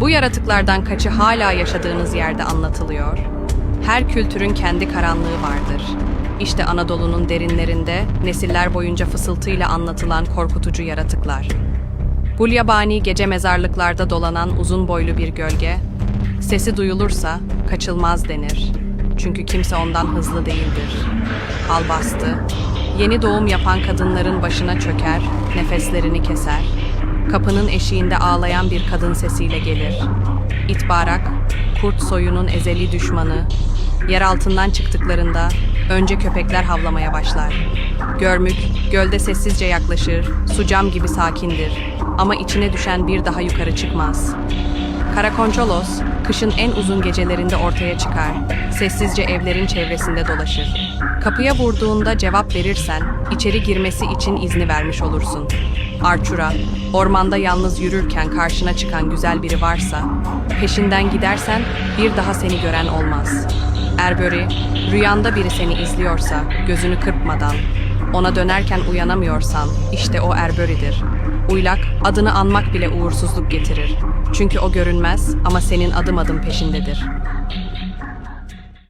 Bu yaratıklardan kaçı hala yaşadığınız yerde anlatılıyor? Her kültürün kendi karanlığı vardır. İşte Anadolu'nun derinlerinde nesiller boyunca fısıltıyla anlatılan korkutucu yaratıklar. Gulyabani gece mezarlıklarda dolanan uzun boylu bir gölge, sesi duyulursa kaçılmaz denir. Çünkü kimse ondan hızlı değildir. Albastı, yeni doğum yapan kadınların başına çöker, nefeslerini keser. Kapının eşiğinde ağlayan bir kadın sesiyle gelir. İtbarak, kurt soyunun ezeli düşmanı, yer altından çıktıklarında önce köpekler havlamaya başlar. Görmük, gölde sessizce yaklaşır, su cam gibi sakindir ama içine düşen bir daha yukarı çıkmaz. Karakonçolos, kışın en uzun gecelerinde ortaya çıkar, sessizce evlerin çevresinde dolaşır. Kapıya vurduğunda cevap verirsen, içeri girmesi için izni vermiş olursun. Arçura, ormanda yalnız yürürken karşına çıkan güzel biri varsa, peşinden gidersen bir daha seni gören olmaz. Erböri, rüyanda biri seni izliyorsa, gözünü kırpmadan, ona dönerken uyanamıyorsan, işte o Erböri'dir. Uylak, adını anmak bile uğursuzluk getirir. Çünkü o görünmez ama senin adım adım peşindedir.